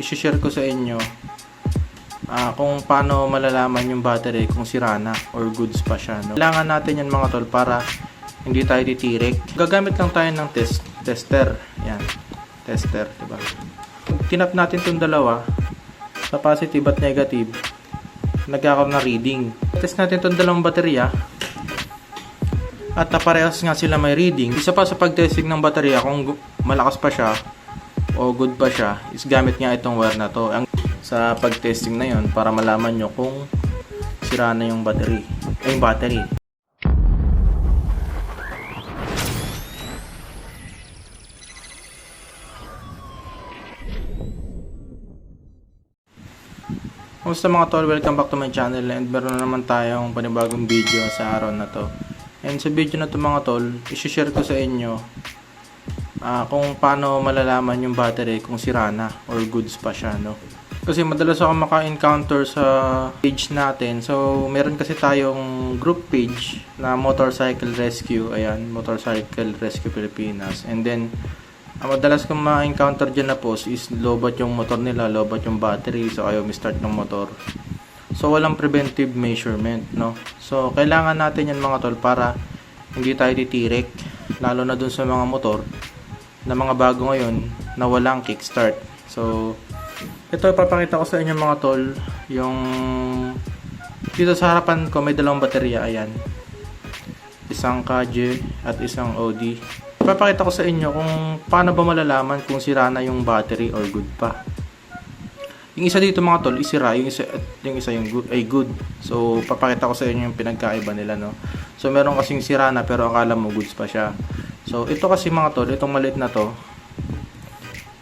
i-share ko sa inyo ah, kung paano malalaman yung battery kung sira na or goods pa siya. No? Kailangan natin yan mga tol para hindi tayo titirik. Gagamit lang tayo ng test, tester. Yan. Tester, diba? Tinap natin itong dalawa sa positive at negative nagkakaroon ng reading. Test natin itong dalawang baterya at naparehas nga sila may reading. Isa pa sa pag-testing ng baterya kung malakas pa siya o good pa siya is gamit nga itong wire na to. Ang sa pag-testing na yon para malaman nyo kung sira na yung battery. Ay, yung battery. Kumusta mga tol? Welcome back to my channel and meron na naman tayong panibagong video sa araw na to. And sa video na to mga tol, isi-share ko sa inyo ah, kung paano malalaman yung battery kung sira na or goods pa siya, no? Kasi madalas ako maka-encounter sa page natin. So, meron kasi tayong group page na Motorcycle Rescue. Ayan, Motorcycle Rescue Pilipinas. And then, ang madalas kong ma-encounter dyan na post is lobat yung motor nila, lobat yung battery, so ayaw mi-start ng motor. So, walang preventive measurement, no? So, kailangan natin yan mga tol para hindi tayo titirik, lalo na dun sa mga motor na mga bago ngayon na walang kickstart. So, ito ipapakita ko sa inyo mga tol, yung dito sa harapan ko may dalawang baterya, ayan. Isang KJ at isang OD. Ipapakita ko sa inyo kung paano ba malalaman kung sira na yung battery or good pa. Yung isa dito mga tol, isira, yung isa, yung isa yung good, ay good. So, papakita ko sa inyo yung pinagkaiba nila, no. So, meron kasing sira na pero akala mo goods pa siya. So, ito kasi mga tol, itong maliit na to,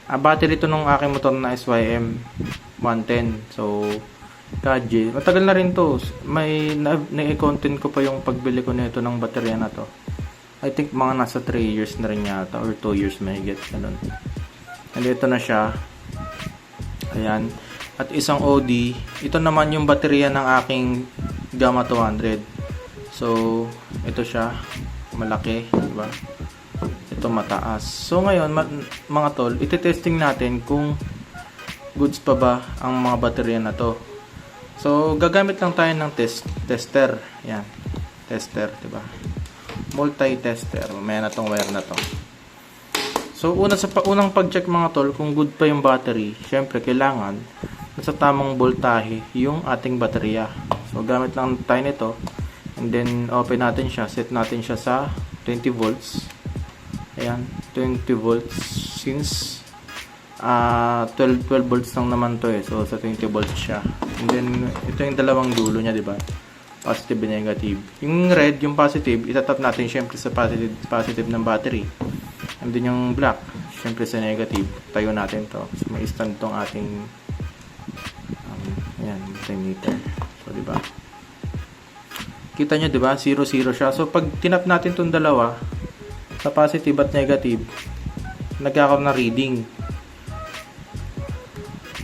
Ah, battery ito nung aking motor na SYM 110. So, Kaji. Matagal na rin to. May na, na-content ko pa yung pagbili ko nito ng baterya na to. I think mga nasa 3 years na rin yata or 2 years may get ganun. And ito na siya. Ayan. At isang OD. Ito naman yung baterya ng aking Gamma 200. So, ito siya. Malaki, di ba? ito mataas. So ngayon, mga tol, iti-testing natin kung goods pa ba ang mga baterya na to. So gagamit lang tayo ng test tester. Yan. Tester, 'di ba? Multi-tester. May na tong wire na to. So una sa pa- unang pag-check mga tol kung good pa yung battery, syempre kailangan nasa tamang voltahe yung ating baterya. So gamit lang tayo nito and then open natin siya, set natin siya sa 20 volts. Ayan, 20 volts since ah 12 12 volts lang naman to eh. So sa 20 volts siya. And then ito yung dalawang dulo niya, 'di ba? Positive and negative. Yung red, yung positive, itatap natin syempre sa positive positive ng battery. And then yung black, syempre sa negative. Tayo natin to. So may stand tong ating um, ayan, multimeter. So 'di ba? Kita nyo, 'di ba? 0 0 siya. So pag tinap natin tong dalawa, sa positive at negative, nagkakaroon ng reading.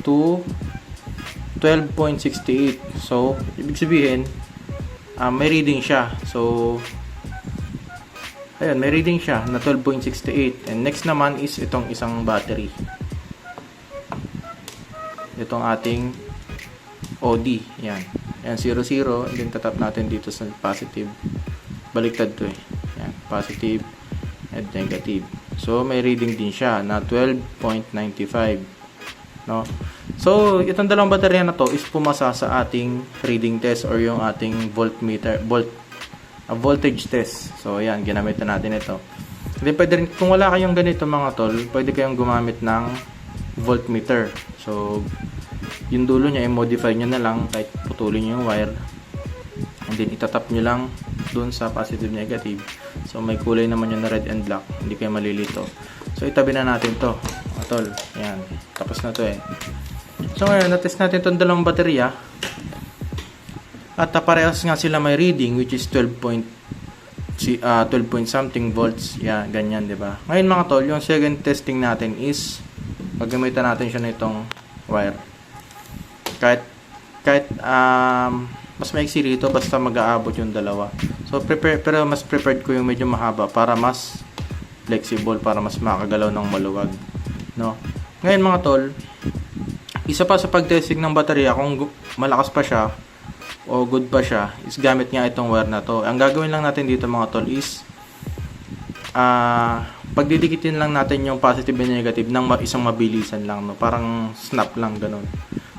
To 12.68. So, ibig sabihin, ah, may reading siya. So, ayun, may reading siya na 12.68. And next naman is itong isang battery. Itong ating OD. Yan. Yan, 0, 0. And then, tatap natin dito sa positive. Baliktad to eh. Yan, positive and negative. So, may reading din siya na 12.95. No? So, itong dalawang baterya na to is pumasa sa ating reading test or yung ating voltmeter, volt, uh, voltage test. So, ayan, ginamit na natin ito. Hindi pwede rin, kung wala kayong ganito mga tol, pwede kayong gumamit ng voltmeter. So, yung dulo niya, i-modify nyo na lang kahit putulin nyo yung wire. And then, itatap nyo lang dun sa positive negative. So, may kulay naman yun na red and black. Hindi kayo malilito. So, itabi na natin to. Mga tol. Yan. Tapos na to eh. So, ngayon, natest natin itong dalawang baterya. At uh, parehas nga sila may reading which is 12 point si ah, 12 point something volts. Yeah, ganyan, 'di ba? Ngayon mga tol, yung second testing natin is gagamitan natin siya nitong wire. Kahit kahit um, mas maiksi rito basta mag-aabot yung dalawa. So prepare pero mas prepared ko yung medyo mahaba para mas flexible para mas makagalaw ng maluwag, no? Ngayon mga tol, isa pa sa pag-testing ng baterya, kung malakas pa siya, o good pa siya, is gamit nga itong wire na to. Ang gagawin lang natin dito mga tol is, ah, pagdidikitin lang natin yung positive and negative ng isang mabilisan lang, no? Parang snap lang, ganun.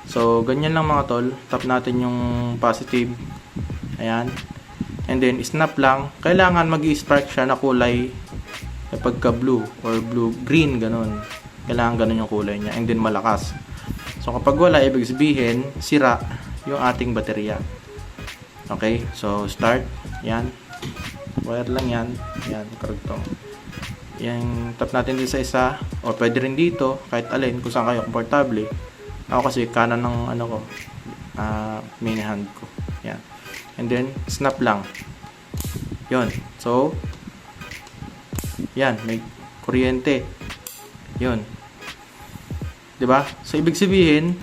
So, ganyan lang mga tol. Tap natin yung positive. Ayan. And then, snap lang. Kailangan mag-spark siya na kulay kapag ka blue or blue green ganun. Kailangan ganun yung kulay niya. And then malakas. So kapag wala ibig sabihin sira yung ating baterya. Okay? So start. Yan wire lang yan. Yan karugtong yan tap natin din sa isa. O pwede rin dito kahit alin kung saan kayo komportable ako kasi kanan ng ano ko ah main hand ko yan and then snap lang yon so yan, may kuryente. 'Di ba? So ibig sabihin,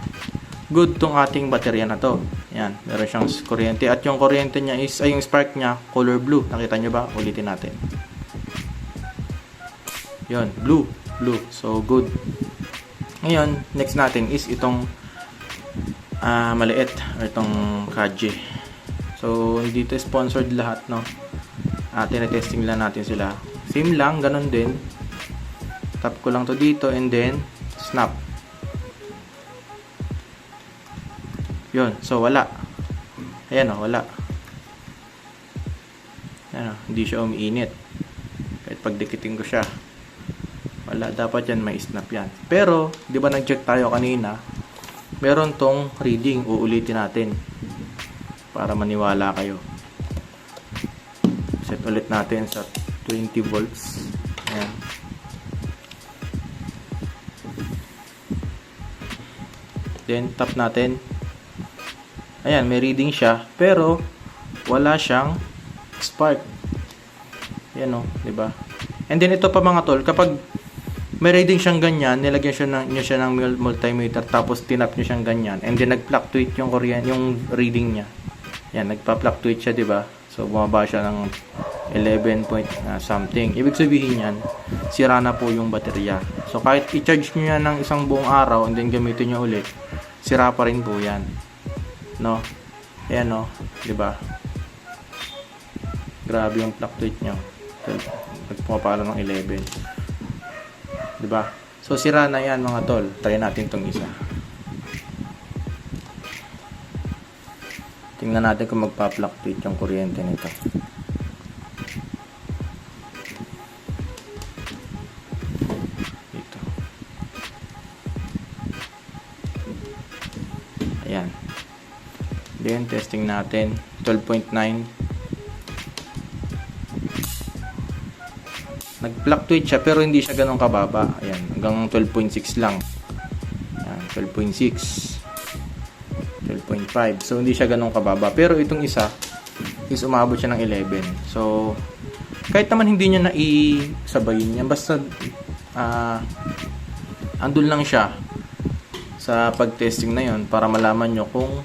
good tong ating baterya na to. Yan, meron siyang kuryente at yung kuryente niya is ay yung spark niya color blue. Nakita niyo ba? Ulitin natin. Yun, blue, blue. So good. Ngayon, next natin is itong ah maliit or itong Kaji. So, hindi ito sponsored lahat, no? Ah, tinetesting lang natin sila. Same lang, ganun din. Tap ko lang to dito and then snap. Yun, so wala. Ayan o, wala. Ayan o, hindi siya umiinit. Kahit pagdikitin ko siya. Wala, dapat yan may snap yan. Pero, di ba nag-check tayo kanina, meron tong reading, uulitin natin. Para maniwala kayo. Set ulit natin sa 20 volts. Ayan. Then, tap natin. Ayan, may reading siya. Pero, wala siyang spark. Ayan o, di ba? And then, ito pa mga tol, kapag may reading siyang ganyan, nilagyan siya ng, niya siya ng mul- multimeter, tapos tinap niya siyang ganyan, and then nag-fluctuate yung, kuryente, yung reading niya. Yan, nagpa-fluctuate siya, di ba? So, bumaba siya ng 11 point na something. Ibig sabihin yan, sira na po yung baterya. So, kahit i-charge nyo yan ng isang buong araw and then gamitin nyo ulit, sira pa rin po yan. No? Ayan, no? Di ba? Grabe yung fluctuate nyo. Nagpumapalo ng 11. Di ba? So, sira na yan mga tol. Try natin tong isa. Tingnan natin kung magpa-fluctuate yung kuryente nito. Dito. Ayan. Then, testing natin. 12.9. Nag-fluctuate siya pero hindi siya ganun kababa. Ayan. Hanggang 12.6 lang. Ayan. 12.6. 12.5. So, hindi siya ganun kababa. Pero itong isa, is umabot siya ng 11. So, kahit naman hindi niya naisabayin yan, basta ah andun lang siya sa pag-testing na yon para malaman nyo kung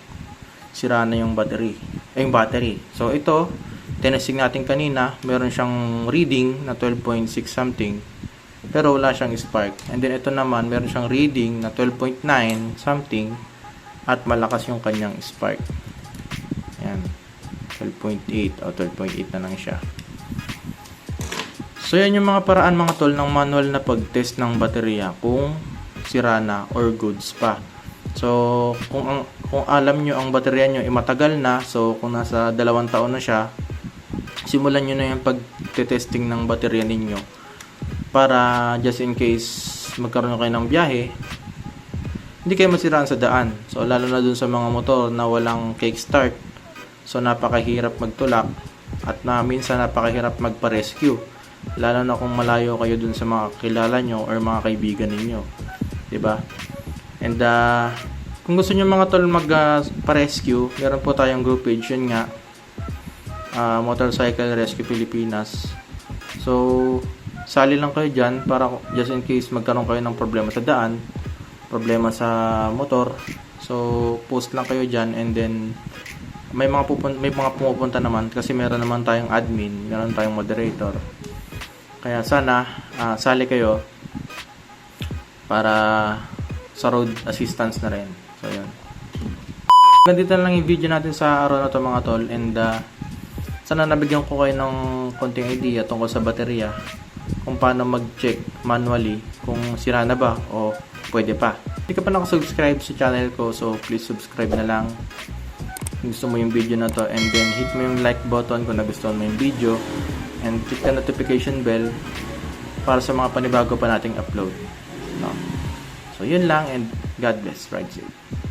sira na yung battery. Eh, yung battery. So, ito, tinesting natin kanina, meron siyang reading na 12.6 something, pero wala siyang spark. And then, ito naman, meron siyang reading na 12.9 something, at malakas yung kanyang spark. Yan. 12.8 o 12.8 na lang siya. So yan yung mga paraan mga tol ng manual na pag-test ng baterya kung sira na or goods pa. So kung ang kung alam nyo ang baterya nyo ay matagal na, so kung nasa dalawang taon na siya, simulan nyo na yung pag-testing ng baterya ninyo para just in case magkaroon kayo ng biyahe, hindi kayo masiraan sa daan. So, lalo na dun sa mga motor na walang kickstart. So, napakahirap magtulak at na minsan napakahirap magpa-rescue. Lalo na kung malayo kayo dun sa mga kilala nyo or mga kaibigan ninyo. ba? And uh, kung gusto niyo mga tol mag-rescue, meron po tayong group page yun nga. Ah, Motorcycle Rescue Pilipinas. So, sali lang kayo dyan para just in case magkaroon kayo ng problema sa daan, problema sa motor. So, post lang kayo dyan and then may mga pupun- may mga pumupunta naman kasi meron naman tayong admin, meron tayong moderator. Kaya sana ah, sali kayo para sa road assistance na rin. So, yun. Ganito lang yung video natin sa araw na to mga tol and uh, sana nabigyan ko kayo ng konting idea tungkol sa baterya kung paano mag-check manually kung sira na ba o pwede pa. Hindi ka pa nakasubscribe sa channel ko so please subscribe na lang kung gusto mo yung video na to and then hit mo yung like button kung nagustuhan mo yung video and click the notification bell para sa mga panibago pa nating upload. No? So yun lang and God bless. Ride safe.